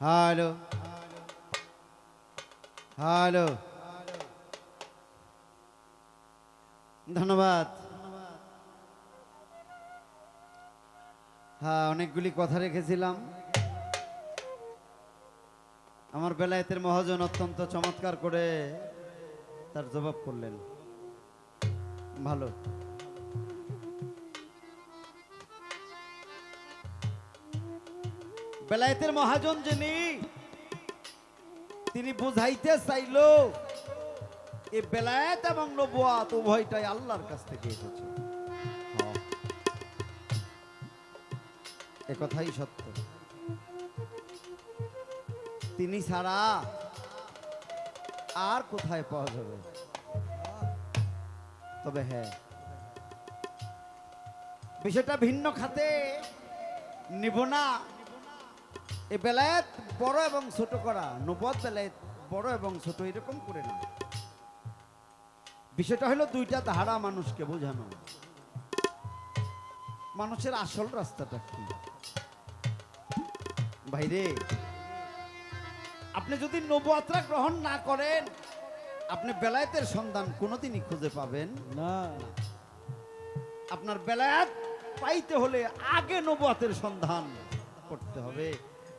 Hello hello ধন্যবাদ। হ্যাঁ অনেকগুলি কথা রেখেছিলাম। আমার বেলায়েতের মহাজন অত্যন্ত চমৎকার করে তার জবাব করলেন। ভালো। বেলায়েতের মহাজন যিনি, তিনি বুঝাইতে চাইল এই বেলায়েত এবং নবুয়াত উভয়টাই আল্লাহর কাছ থেকে এসেছে। এ কথাই সত্য। তিনি ছাড়া আর কোথায় পাওয়া যাবে? তবে হ্যাঁ বিষয়টা ভিন্ন খাতে নিব না। এ বেলায়েত বড় এবং ছোট করা নবদ বেলায়েত বড় এবং ছোট, এরকম করে না। বিষয়টা হলো দুইটা ধারা মানুষকে বোঝানো। মানুষের আসল রাস্তাটা কি? ভাইরে, আপনি যদি নবুয়াত্রা গ্রহণ না করেন, আপনি বেলায়েতের সন্ধান কোনোদিনই খুঁজে পাবেন না। আপনার বেলায়াত পাইতে হলে আগে নবুয়াতের সন্ধান করতে হবে।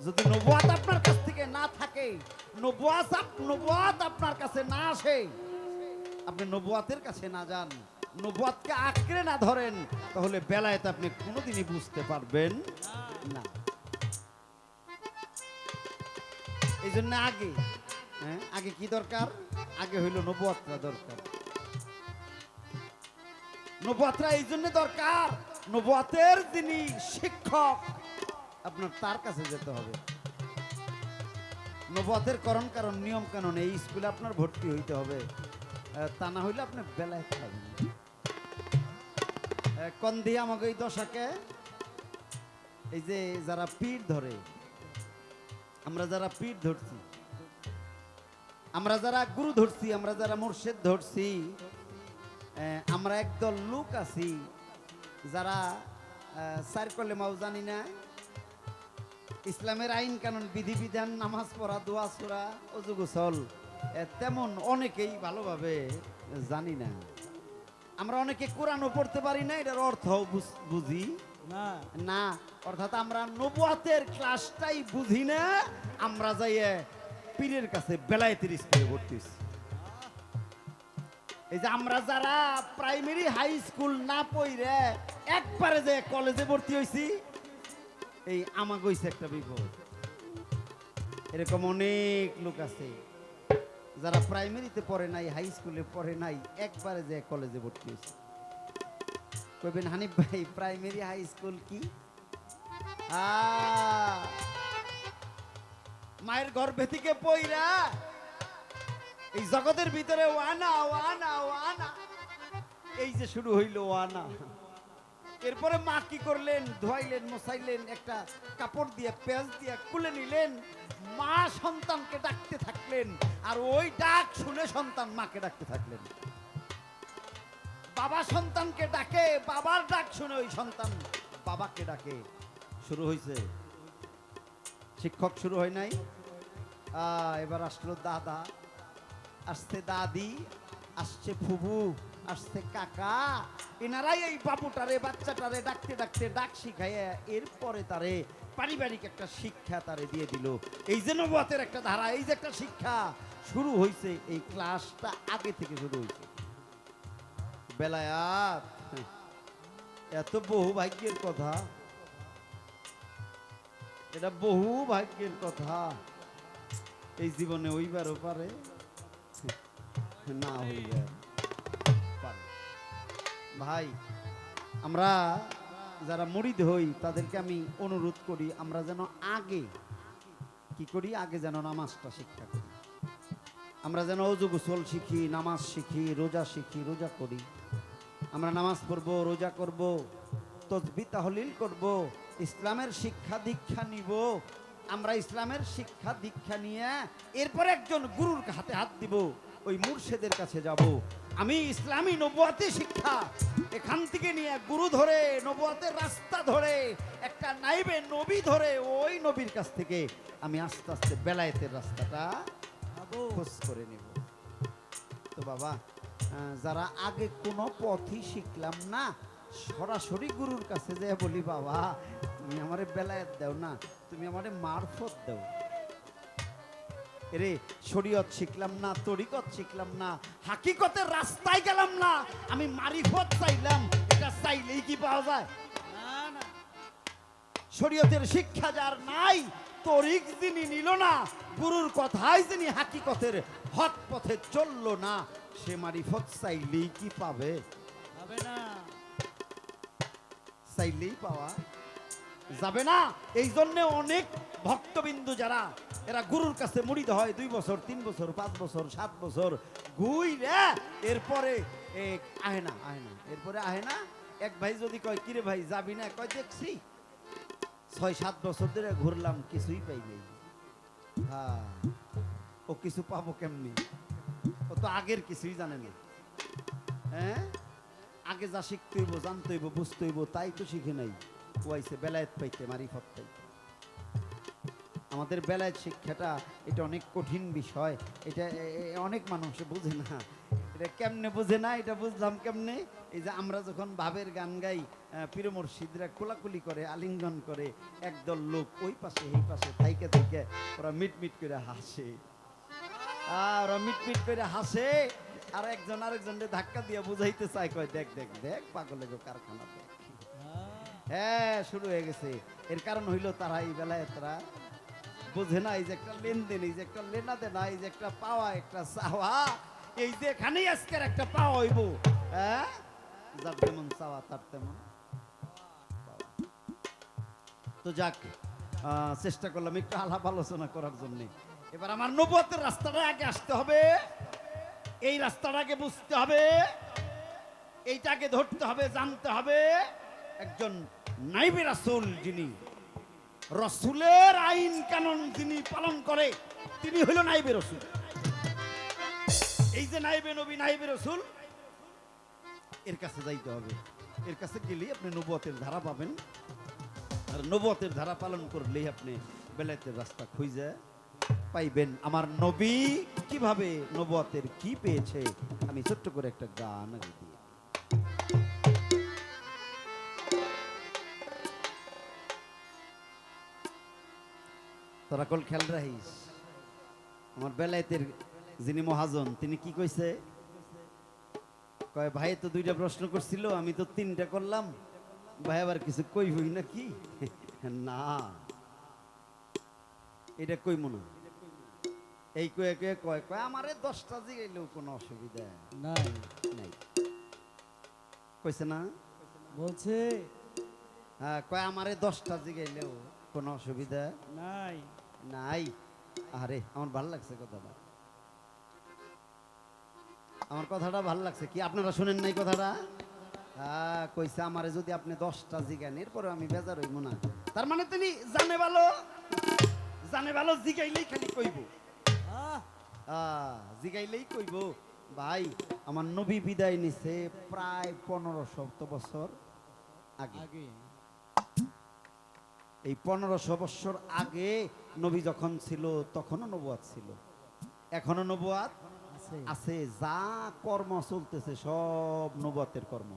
যদি নবুয়াত আপনার কাছ থেকে না থাকে, নবুয়াত নবুয়াত আপনার কাছে না আসে, আপনি নবুয়াতের কাছে না যান, নবুয়াতকে আঁকড়ে না ধরেন, তাহলে বেলায়েত আপনি কোনোদিনই বুঝতে পারবেন না। এই জন্য আগে হ্যাঁ আগে কি দরকার? আগে হইল নবুয়াতরা দরকার। নবুয়াতরা এই জন্য দরকার, নবুয়াতের যিনি শিক্ষক আপনার তার কাছে যেতে হবে। নবুয়াতের করণ কারণ নিয়ম কানুন এই স্কুলে আপনার ভর্তি হইতে হবে। তা না হইলে আপনি বেলায় পাবেন না। আহ, কোন দিয়ে আমাকে এই দশাকে? এই যে যারা পীর ধরে আমরা যারা পীর ধরছি আমরা যারা গুরু ধরছি আমরা যারা মুর্শেদ ধরছি আমরা একদল লোক আছি যারা সার করলে মাও জানি না ইসলামের আইন কানুন বিধিবিধান নামাজ পড়া দোয়া সোরা অজু গোসল তেমন অনেকেই ভালোভাবে জানি না। আমরা অনেকে কোরআনও পড়তে পারি না এটার অর্থ বুঝি না। অর্থাৎ আমরা নবুয়াতের ক্লাসটাই বুঝি না আমরা যাইয়ে পীরের কাছে বেলায়েতের স্কুলে ভর্তি হইছি। এই যে আমরা যারা প্রাইমারি হাই স্কুল না পড়ে একবারে যে কলেজে ভর্তি হইছি এই আমাকে হইছে একটা বিপদ। এরকম অনেক লোক আছে, যারা প্রাইমারিতে পড়ে নাই হাই স্কুলে পড়ে নাই, একবারে যে কলেজে ভর্তি হয়েছে। কইবেন, হানিফ ভাই প্রাইমারি হাই স্কুল কি? মায়ের গর্ভে থেকে পইরা এই জগতের ভিতরে ওয়ানা ওয়ানা ওয়ানা, এই যে শুরু হইল ওয়ানা। এরপরে মা কি করলেন? ধোয়াইলেন মশাইলেন একটা কাপড় দিয়ে, পেঁয়াজ দিয়ে খুলে নিলেন। মা সন্তানকে ডাকতে থাকলেন আর ওই ডাক শুনে সন্তান মাকে ডাকতে থাকলেন। বাবা সন্তানকে ডাকে, বাবার ডাক শুনে ওই সন্তান বাবাকে ডাকে। শুরু হয়েছে শিক্ষক শুরু হয় নাই? এবার আসলো দাদা। আসছে দাদি, আসছে ফুবু। আসছে কাকা। এনারাই এই বাবুটারে, বাচ্চাটারে ডাকতে ডাকতে ডাক শিখাইয়া এরপরে তারে পারিবারিক একটা শিক্ষা তারে দিয়ে দিল। এই যে নবাতের একটা ধারা, এই যে একটা শিক্ষা, শুরু হয়েছে এই ক্লাসটা আগে থেকে শুরু হয়েছে বেলায়াত এত বহু ভাগ্যের কথা। এটা বহু ভাগ্যের কথা। এই জীবনে ওইবারও পারে, না হইবে পারে ভাই, আমরা যারা মরিদ হই, তাদেরকে আমি অনুরোধ করি, আমরা যেন আগে কি করি? আগে যেন নামাজটা শিক্ষা করি। আমরা যেন অজু গোসল শিখি, নামাজ শিখি, রোজা শিখি, রোজা করি। আমরা নামাজ পড়ব, রোজা করব, তসবি তাহলিল করব, ইসলামের শিক্ষা দীক্ষা নিব। আমরা ইসলামের শিক্ষা দীক্ষা নিয়ে এরপর একজন গুরুর হাতে হাত দিব, ওই মুর্শেদের কাছে যাব। আমি ইসলামী নবুয়াতি শিক্ষা। এখান থেকে নিয়ে গুরু ধরে নবুয়াতের রাস্তা ধরে একটা নাইবে নবী ধরে ওই নবীর কাছ থেকে আমি আস্তে আস্তে বেলায়েতের রাস্তাটা খোঁজ করে নেব। তো বাবা যারা আগে কোনো পথই শিখলাম না সরাসরি গুরুর কাছে যে বলি বাবা তুমি আমারে বেলায়েত দাও না তুমি আমারে মারফত দাও। রে শরীয়ত শিখলাম না তরিকত শিখলাম না হাকিকতের রাস্তায় গেলাম না। আমি মারিফত চাইলাম এটা চাইলেই কি পাওয়া যায়? শরীয়তের শিক্ষা যার নাই তরিক যিনি নিল না গুরুর কথাই যিনি হাকিকতের হক পথে চলল না সে মারিফত চাইলেই কি পাবে? চাইলেই পাওয়া যাবে না। এই জন্য অনেক ভক্তবিন্দু যারা এরা গুরুর কাছে মুড়িতে হয় দুই বছর, তিন বছর, পাঁচ বছর, সাত বছর। গুই রে! এরপরে আহে না আহে না এরপরে আহে না এক ভাই যদি কয়, কিরে ভাই, যাবি না? কয়, দেখছি। ছয়, সাত বছর ধরে ঘুরলাম, কিছুই পাই নাই। হ্যাঁ ও কিছু পাবো কেমনি? ও তো আগের কিছুই জানে না। হ্যাঁ? আগে যা শিখতে হইব, জানতে বুঝতে তাই তো শিখে নাই। ও আইসে বেলায়েত পাইতে, মারিফত পাইতে। আমাদের বেলায়েত শিক্ষাটা এটা অনেক কঠিন বিষয়। এটা অনেক মানুষ বুঝে না। এটা কেমনে বুঝে না এটা বুঝলাম কেমনে? এই যে আমরা যখন ভাবের গান গাই পীর মুর্শিদরা কোলাকুলি করে আলিঙ্গন করে একদল লোক ওই পাশে এই পাশে থাইকে থাইকে ওরা মিট মিট করে হাসে। আর ওরা মিট মিট করে হাসে আর একজন আরেকজনকে ধাক্কা দিয়ে বুঝাইতে চায় কয় দেখ দেখ দেখ পাগলে গো কারখানা দেখ। হ্যাঁ শুরু হয়ে গেছে। এর কারণ হইল তারা এই বেলায় তারা বোঝে না, এই যে একটা লেনদেন, এই যে একটা লেনা দেনা এই যে একটা পাওয়া, একটা চাওয়া, এই যে এখানেই আজকের একটা পাওয়া হইব। হ্যাঁ? যার যেমন চাওয়া, তার তেমন তো যাক চেষ্টা করলাম একটু আলাপ আলোচনা করার জন্য। এবার আমার নবতের রাস্তাটা আগে আসতে হবে। এই রাস্তাটাকে বুঝতে হবে। এইটাকে ধরতে হবে, জানতে হবে। একজন নাইবে রাসুল যিনি। রসুলের আইন কানুন যিনি পালন করে, তিনি হইল নাইবে রসুল। এই যে নাইবে নবী, নাইবে রসুল, এর কাছে যাইতে হবে। এর কাছে গেলেই আপনি নবতের ধারা পাবেন। আর নবতের ধারা পালন করলেই আপনি বেলায়েতের রাস্তা খুঁজে পাইবেন। আমার নবী কীভাবে নবতের কি পেয়েছে, আমি ছোট্ট করে একটা গান আগে তোরা কল খেয়াল রাখিস। আমার বেলায়েতের যিনি মহাজন তিনি কি কইছে? কয় ভাই তো দুইটা প্রশ্ন করছিল আমি তো তিনটা করলাম। ভাই আবার কিছু কই হই নাকি? না। এটা কই মনে এই কয়ে কয়ে কয় কয় আমারে দশটা জিগাইলেও কোনো অসুবিধা নাই। নাই। কইছে না? বলছে। হ্যাঁ কয় আমারে দশটা জিগাইলেও কোনো অসুবিধা নাই। নাই। আরে, আমার ভালো লাগছে কথাটা। আমার কথাটা ভালো লাগছে। কি আপনারা শুনেন নাই কথাটা? হ্যাঁ কইছে আমারে যদি আপনি দশটা জিগান এরপরে আমি বেজার হইব না। তার মানে তিনি জানে ভালো। জানে ভালো, জিগাইলেই খালি কইব। জিগাইলেই কইব। ভাই, আমার নবী বিদায় নিছে প্রায় পনেরো শত বছর আগে। এই পনেরোশো বৎসর আগে নবী যখন ছিল তখনও নবুয়াত ছিল। এখনও নবুয়াত আছে। আছে। যা কর্ম চলতেছে সব নবুয়াতের কর্ম।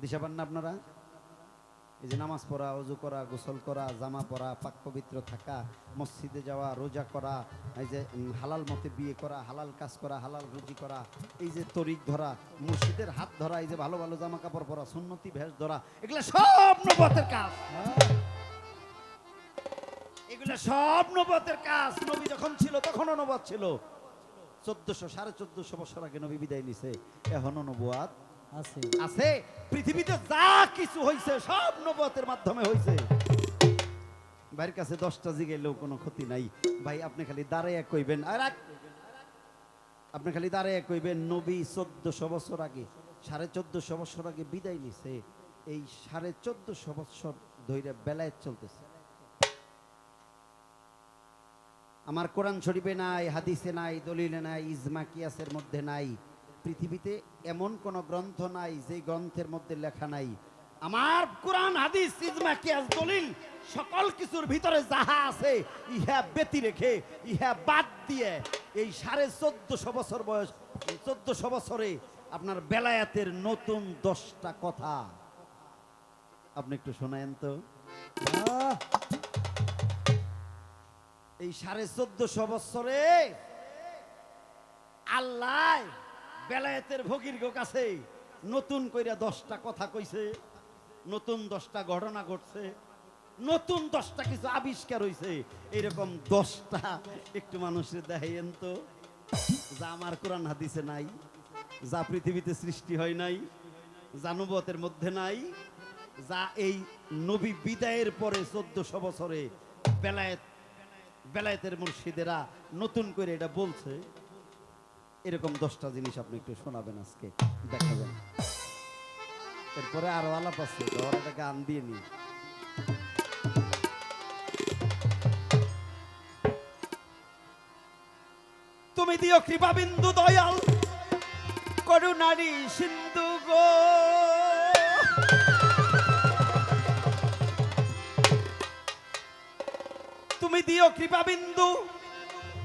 দিশা পান না আপনারা? এই যে নামাজ পড়া, অজু করা, গোসল করা, জামা পরা, পাক পবিত্র থাকা, মসজিদে যাওয়া, রোজা করা, এই যে হালাল মতে বিয়ে করা, হালাল কাজ করা, হালাল রুজি করা, এই যে তরিক ধরা, মসজিদের হাত ধরা, এই যে ভালো ভালো জামা কাপড় পরা, সুন্নতি ভেষ ধরা, এগুলা সব নবুয়াতের কাজ। এগুলা সব নবতের কাজ। নবী যখন ছিল, তখনও নবত ছিল। চোদ্দশো, সাড়ে চোদ্দশো বছর আগে নবী বিদায় নিছে। এখনও নবুয়াত আছে। পৃথিবীতে যা কিছু হয়েছে সব নবতের মাধ্যমে হয়েছে ভাইয়ের কাছে দশটা কোনো ক্ষতি নাই। ভাই, আপনি খালি কইবেন, আর আপনি খালি কইবেন, নবী চোদ্দশো বছর আগে, সাড়ে চোদ্দশো বছর আগে বিদায় নিছে। এই সাড়ে চোদ্দশো বছর ধৈর্য বেলায় চলতেছে। আমার কোরআন শরীফে নাই, হাদিসে নাই, দলিলে নাই ইজমা কিয়াসের মধ্যে নাই। পৃথিবীতে এমন কোন গ্রন্থ নাই যে গ্রন্থের মধ্যে লেখা নাই। আমার কোরআন, হাদিস, ইজমা, কিয়াস, দলিল, সকল কিছুর ভিতরে যাহা আছে, ইহা ব্যতি রেখে, ইহা বাদ দিয়ে এই সাড়ে চোদ্দশো বছর বয়স, চোদ্দশো বছরে আপনার বেলায়াতের নতুন দশটা কথা। আপনি একটু শোনায়েন তো। এই সাড়ে চোদ্দশো বছরে আল্লাহ বেলায়েতের ভগীর্ঘ কাছে নতুন কইরা দশটা কথা কইছে, নতুন দশটা ঘটনা ঘটছে, নতুন দশটা কিছু আবিষ্কার হইছে। এরকম দশটা একটু মানুষের দেখাইয়েন তো, যা আমার কোরআন হাদিসে নাই, যা পৃথিবীতে সৃষ্টি হয় নাই জানুবতের মধ্যে নাই, যা এই নবী বিদায়ের পরে চোদ্দশো বছরে বেলায়েত, বেলায়েতের মুর্শিদেরা নতুন করে এটা বলছে। এরকম দশটা জিনিস আপনি একটু শোনাবেন আজকে, দেখাবেন। এরপরে আরও আলাপ আছে একটা গান দিয়ে নি তুমি দিও কৃপা বিন্দু দয়াল, করুণারি সিন্ধু গো। তুমি দিও কৃপা বিন্দু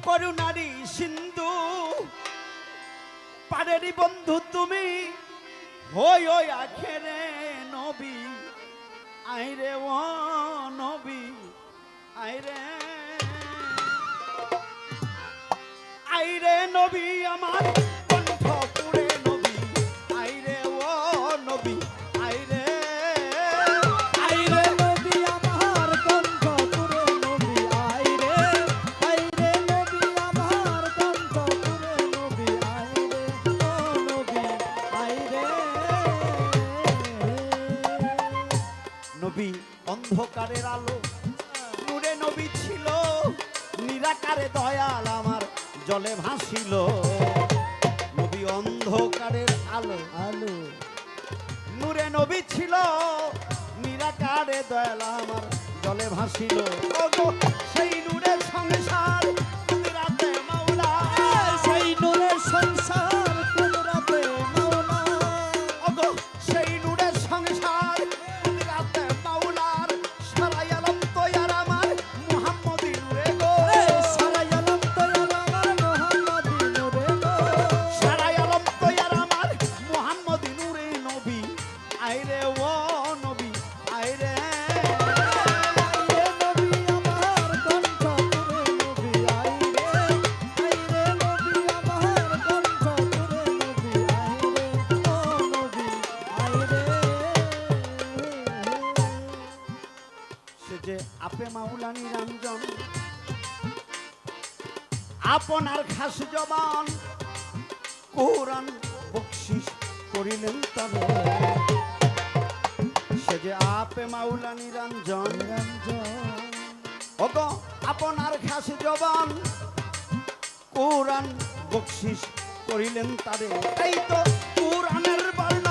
করুণারি সিন্ধু। পারেরি বন্ধু তুমি। হই ওই আখেরে নবী। আইরে ও নবী আইরে। আইরে নবী আমার অন্ধকারের আলো নূরে নবী ছিল নিরাকারে দয়াল আমার জলে ভাসিল। নবী অন্ধকারের আলো আলো। নূরে নবী ছিল নিরাকারে দয়াল আমার জলে ভাসিল। সেই নূরের সংসার করিলেন তবে। সে যে আপে মাউলা নিরঞ্জন। ওগো, আপনার খাস জবান। কোরআন বকশিস করিলেন তারে। এই তো কোরআনের বর্ণন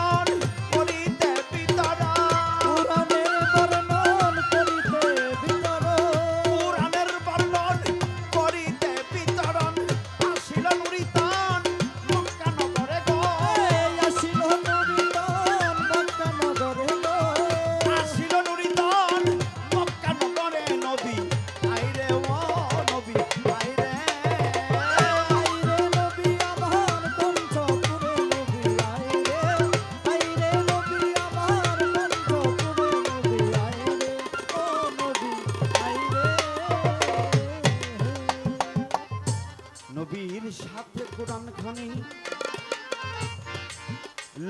সাথে কোরআন খানি।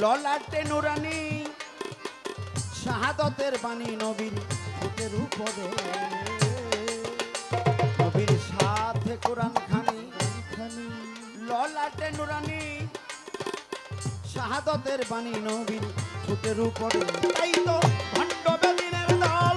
ললাটে নুরানি, শাহাদতের বাণী নবীর ঠোঁটের উপরে। নবীর সাথে কোরআন খানি খানি ললাটে নুরানি, শাহাদতের বাণী নবীর ঠোঁটের উপরে। তাই তো ভণ্ড বেদিনের দল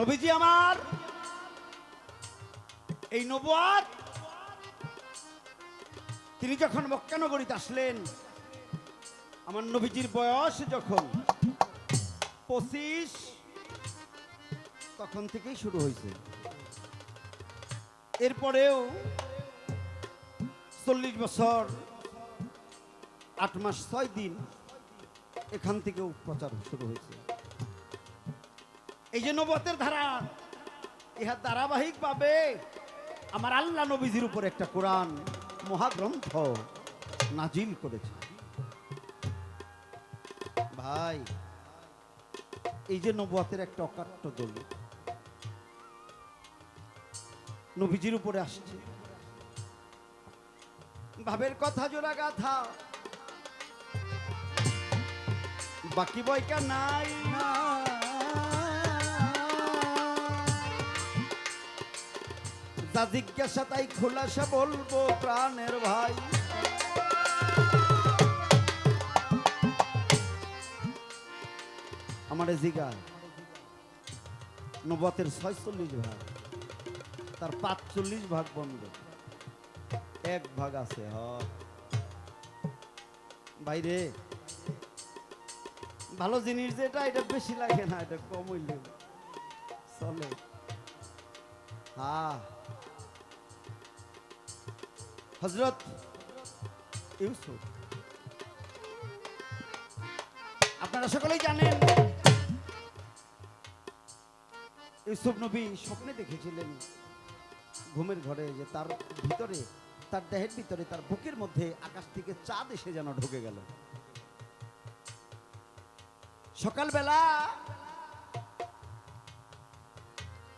নবীজি আমার, এই নবুয়াত তিনি যখন মক্কানগরীতে আসলেন, আমার নবীজির বয়স যখন পঁচিশ, তখন থেকেই শুরু হয়েছে। এরপরেও চল্লিশ বছর, আট মাস, ছয় দিন এখান থেকেও প্রচার শুরু হয়েছে। এই যে নবতের ধারা, ইহা ধারাবাহিক ভাবে আমার আল্লাহ নবীজির উপর একটা কোরআন মহাগ্রন্থ নাজিল করেছে। ভাই, এই যে নবতের একটা অকাট্য দলিল, নবীজির উপরে আসছে। ভাবের কথা জোড়া গাথা বাকি বইকা নাই। যা জিজ্ঞাসা, তাই খোলাসা বলব প্রাণের ভাই। আমার জিগায়। নবতের ছয়চল্লিশ ভাগ, তার পাঁচচল্লিশ ভাগ বন্ধ। এক ভাগ আছে, হ। বাইরে ভালো জিনিস যেটা এটা বেশি লাগে না, এটা কমই হইলে চলে। হ্যাঁ হজরত ইউসুফ। আপনারা সকলেই জানেন, ইউসুফ নবী স্বপ্নে দেখেছিলেন ঘুমের ঘরে যে তার ভিতরে, তার দেহের ভিতরে, তার বুকের মধ্যে আকাশ থেকে চাঁদ এসে যেন ঢুকে গেল। সকালবেলা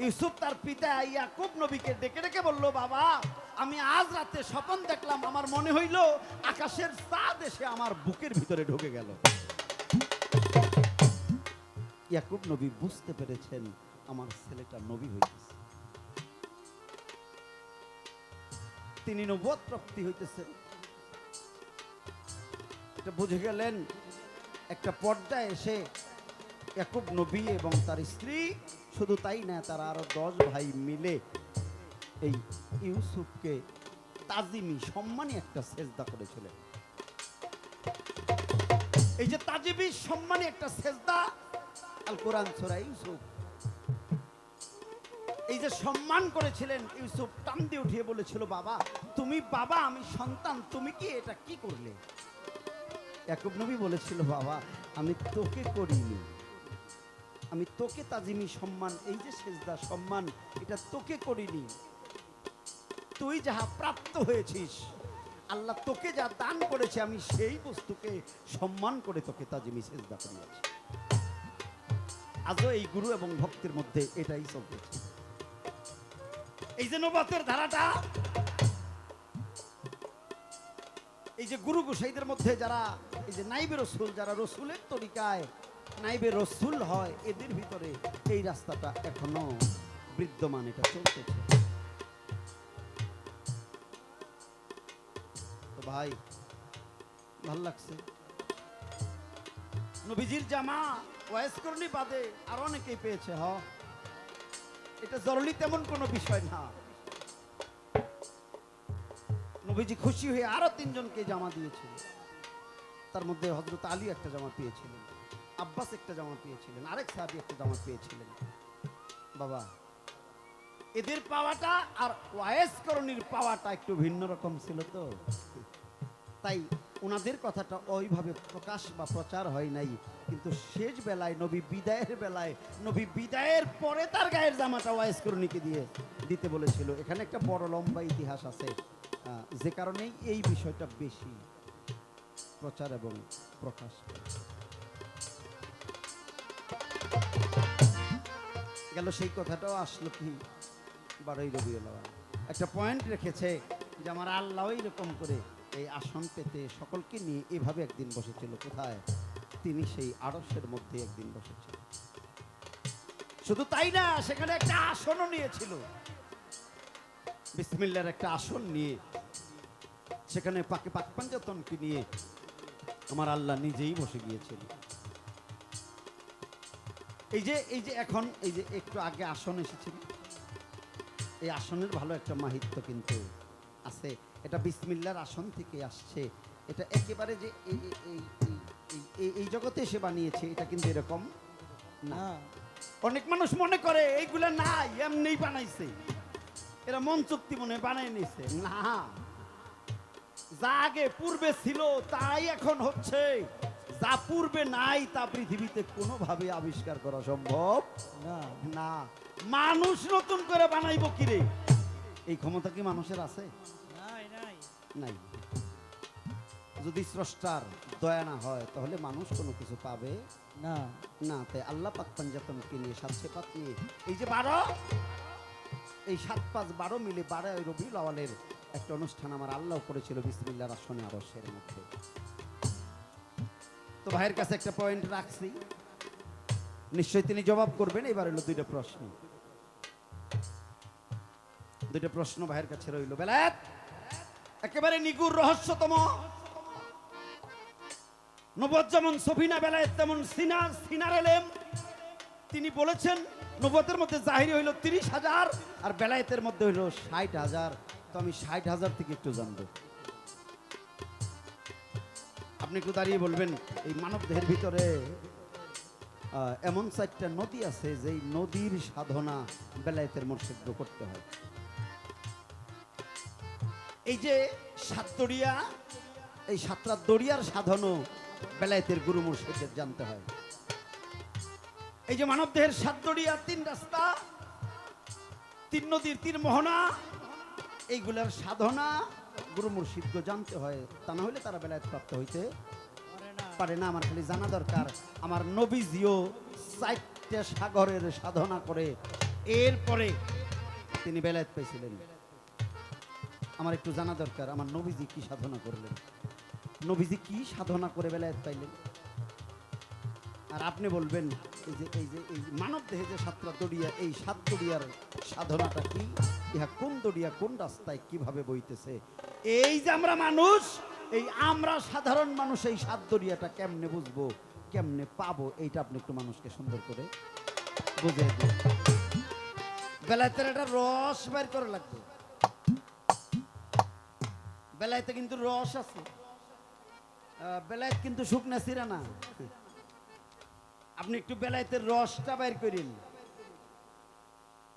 ইউসুফ তার পিতা ইয়াকুব নবীকে ডেকে ডেকে বলল, বাবা আমি আজ রাতে স্বপন দেখলাম, আমার মনে হইল আকাশের চাঁদ এসে আমার বুকের ভিতরে ঢুকে গেল। ইয়াকুব নবী বুঝতে পেরেছেন আমার ছেলেটা নবী হইতেছে। তিনি নবদ প্রাপ্তি হইতেছেন এটা বুঝে গেলেন, একটা পর্দায় এসে ইয়াকুব নবী এবং তার স্ত্রী, শুধু তাই না, তারা আরও দশ ভাই মিলে এই ইউসুফকে তাজিমি সম্মানী একটা সেজদা করেছিলেন। এই যে তাজিমি সম্মানী একটা সেজদা, আল কোরআন সূরা ইউসুফ। এই যে সম্মান করেছিলেন ইউসুফ টান দিয়ে উঠিয়ে বলেছিল, বাবা, তুমি বাবা, আমি সন্তান, তুমি কি এটা কি করলে? ইয়াকুব নবী বলেছিল, বাবা, আমি তোকে করিনি। আমি তোকে তাজিমি সম্মান, এই যে সেজদা সম্মান, এটা তোকে করিনি। তুই যাহা প্রাপ্ত হয়েছিস, আল্লাহ তোকে যা দান করেছে, আমি সেই বস্তুকে সম্মান করে তোকে তাজিমি সেজদা করিয়াছি আজও এই গুরু এবং ভক্তের মধ্যে এটাই চলতেছে এই যে নবাতের ধারাটা, এই যে গুরু গোসাইদের মধ্যে যারা, এই যে নাইবে রসুল, যারা রসুলের তরিকায় নাইবে রসুল হয়, এদের ভিতরে এই রাস্তাটা এখনও বিদ্যমান, এটা চলতেছে। ভাই, ভালো লাগছে। নবীজির জামা ওয়াইস করলি বাদে আর অনেকেই পেয়েছে, হ। এটা জরুরি তেমন কোনো বিষয় না। নবীজি খুশি হয়ে আরও তিনজনকে জামা দিয়েছিল তার মধ্যে হজরত আলী একটা জামা পেয়েছিলেন, আব্বাস একটা জামা পেয়েছিলেন, আরেক সাহাবি একটা জামা পেয়েছিলেন। বাবা এদের পাওয়াটা আর ওয়াইস করণীর পাওয়াটা একটু ভিন্ন রকম ছিল তো। তাই ওনাদের কথাটা ওইভাবে প্রকাশ বা প্রচার হয় নাই। কিন্তু শেষ বেলায়, নবী বিদায়ের বেলায়, নবী বিদায়ের পরে তার গায়ের জামাটা ওয়াইস করণীকে দিয়ে দিতে বলেছিল। এখানে একটা বড় লম্বা ইতিহাস আছে। যে কারণেই এই বিষয়টা বেশি প্রচার এবং প্রকাশ। গেল সেই কথাটাও আসলো কি? বারোই আওয়াল। একটা পয়েন্ট রেখেছে যে আমার আল্লাহ এরকম করে এই আসন পেতে সকলকে নিয়ে এভাবে একদিন বসেছিল। কোথায়? তিনি সেই আড়সের মধ্যে একদিন বসেছিল। শুধু তাই না, সেখানে একটা আসনও নিয়েছিল। বিসমিল্লার একটা আসন নিয়ে, সেখানে পাকে পাক পাঞ্জাতনকে নিয়ে আমার আল্লাহ নিজেই বসে গিয়েছিল। এই যে এই যে এখন, এই যে একটু আগে আসন এসেছিল এই আসনের ভালো একটা মাহিত্য কিন্তু আছে। এটা বিসমিল্লার আসন থেকে আসছে। এটা একেবারে যে এই জগতে এসে বানিয়েছে এটা কিন্তু এরকম না। না অনেক মানুষ মনে করে এইগুলা নাই এমনি বানাইছে। এরা মন চুক্তি মনে বানাই নিছে। না। যা আগে পূর্বে ছিল তাই এখন হচ্ছে। যা পূর্বে নাই তা পৃথিবীতে কোনোভাবে আবিষ্কার করা সম্ভব না। না। মানুষ নতুন করে বানাইবো কিরে এই ক্ষমতা কি মানুষের আছে? নাই যদি স্রষ্টার দয়া না হয় তাহলে মানুষ কোনো কিছু পাবে না। না। তাই আল্লাহ পাক পাঞ্জাতনকে নিয়ে সাত সেপাত নিয়ে এই যে বারো এই সাত পাঁচ বারো মিলে বারো রবি লাওয়ালের একটা অনুষ্ঠান আমার আল্লাহ করেছিল বিসমিল্লা আসনে আরসের মধ্যে। তো ভাইয়ের কাছে একটা পয়েন্ট রাখছি। নিশ্চয়ই তিনি জবাব করবেন, এবার হলো দুইটা প্রশ্ন। দুইটা প্রশ্ন ভাইয়ের কাছে রইল। বেলাত একেবারে নিগুর রহস্যতম। নবদ যেমন সফিনা বেলায় তেমন সিনা, সিনার এলেম। তিনি বলেছেন নবতের মধ্যে জাহিরি হইল তিরিশ হাজার, আর বেলায়েতের মধ্যে হইল ষাট হাজার। তো আমি ষাট হাজার থেকে একটু জানব। আপনি একটু দাঁড়িয়ে বলবেন, এই মানব দেহের ভিতরে এমন চারটা নদী আছে যেই নদীর সাধনা বেলায়েতের মোর্শেদ্র করতে হয়। এই যে সাতদরিয়া এই সাতটা দরিয়ার সাধনও বেলায়েতের গুরু মুর্শিদের জানতে হয়। এই যে মানব দেহের সাতদরিয়া তিন রাস্তা, তিন নদীর তিন মোহনা, এইগুলার সাধনা গুরু মুর্শিদকে জানতে হয় তা না হলে তারা বেলায়েত প্রাপ্ত হইতে পারে না। আমার খালি জানা দরকার আমার নবীজিও চারটে সাগরের সাধনা করে এরপরে তিনি বেলায়েত পেয়েছিলেন। আমার একটু জানা দরকার আমার নবীজি কি সাধনা করলেন? নবীজি কি সাধনা করে বেলায়েত পাইলেন? আর আপনি বলবেন এই যে এই যে এই মানব দেহে যে সাতটা দড়িয়া এই সাত দড়িয়ার সাধনাটা কি? ইহা কোন দড়িয়া, কোন রাস্তায় কীভাবে বইতেছে? এই যে আমরা মানুষ, এই আমরা সাধারণ মানুষ, এই সাত দড়িয়াটা কেমনে বুঝব, কেমনে পাবো, এইটা আপনি একটু মানুষকে সুন্দর করে বুঝে দিন। বেলায়েতের একটা রস বের করে লাগবে। বেলায়েতে কিন্তু রস আছে। বেলায়েত কিন্তু শুকনা সিরা না। আপনি একটু বেলায়েতের রসটা বের করেন।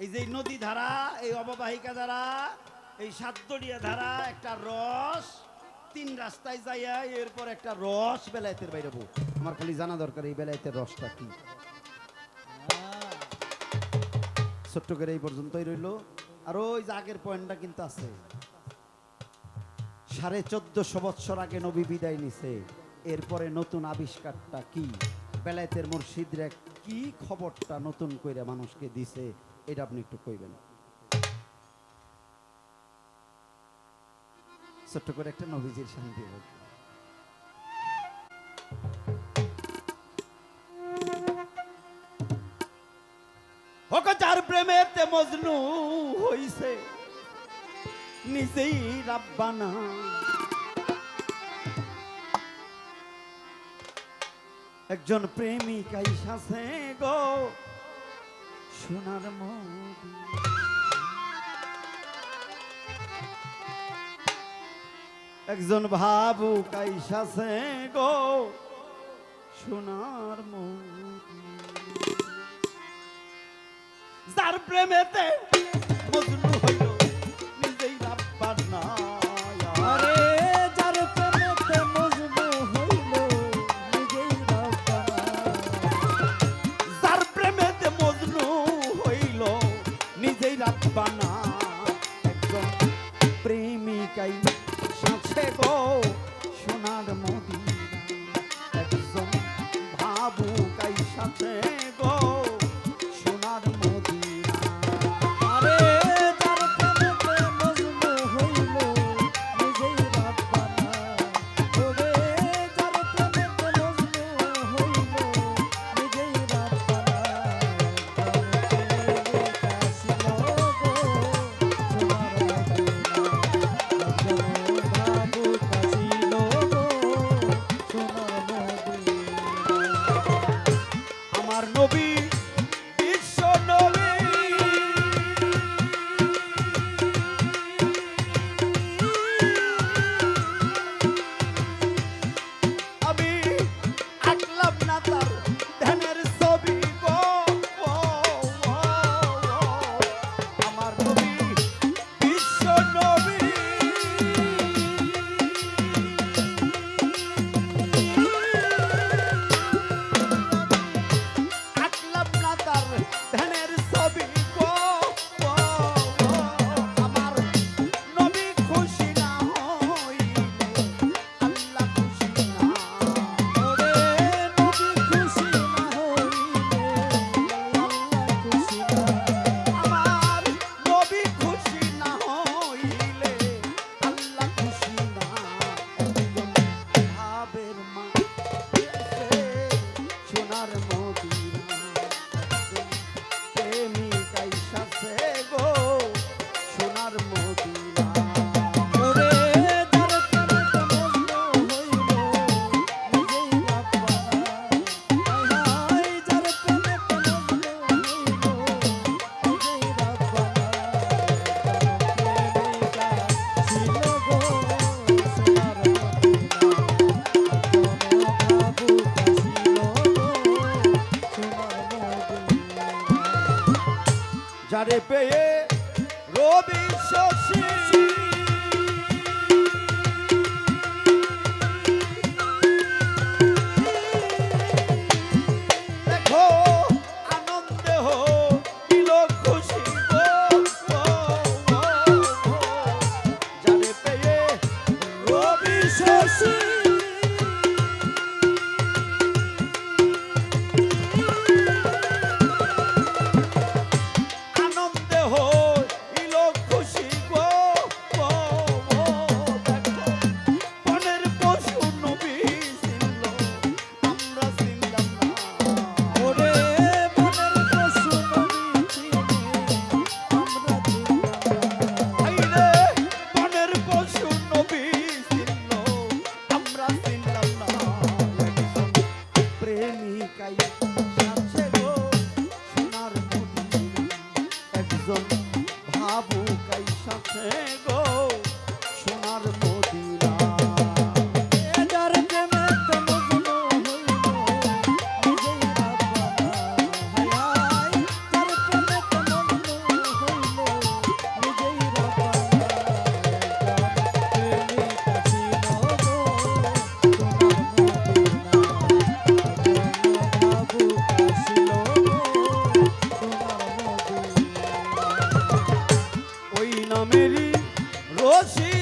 এই যে নদী ধারা, এই অববাহিকা ধারা, এই সাতদড়িয়া ধারা, একটা রস, তিন রাস্তায় যাইয়া এরপর একটা রস বেলায়েতের বাইরেবো আমার খালি জানা দরকার এই বেলায়েতের রসটা কি। ছোট্ট করে এই পর্যন্তই রইল। আর ওই যে আগের পয়েন্টটা কিন্তু আছে। সাড়ে চোদ্দশো বৎসর আগে নবী বিদায় নিছে। এরপরে নতুন আবিষ্কারটা কি? বেলায়েতের মুর্শিদরা কি খবরটা নতুন করে মানুষকে দিছে? এটা আপনি একটু কইবেন। ছোট্ট করে একটা নবীজির শান্তি হোক হোক যার প্রেমেতে মজনু হইছে, নিজেই রাব্বানা। একজন প্রেমিকাই আইসাছে গো সোনার মধু। একজন ভাবু কাইসাছে গো সোনার মধু। যার প্রেমেতে up on নামেরই রশি।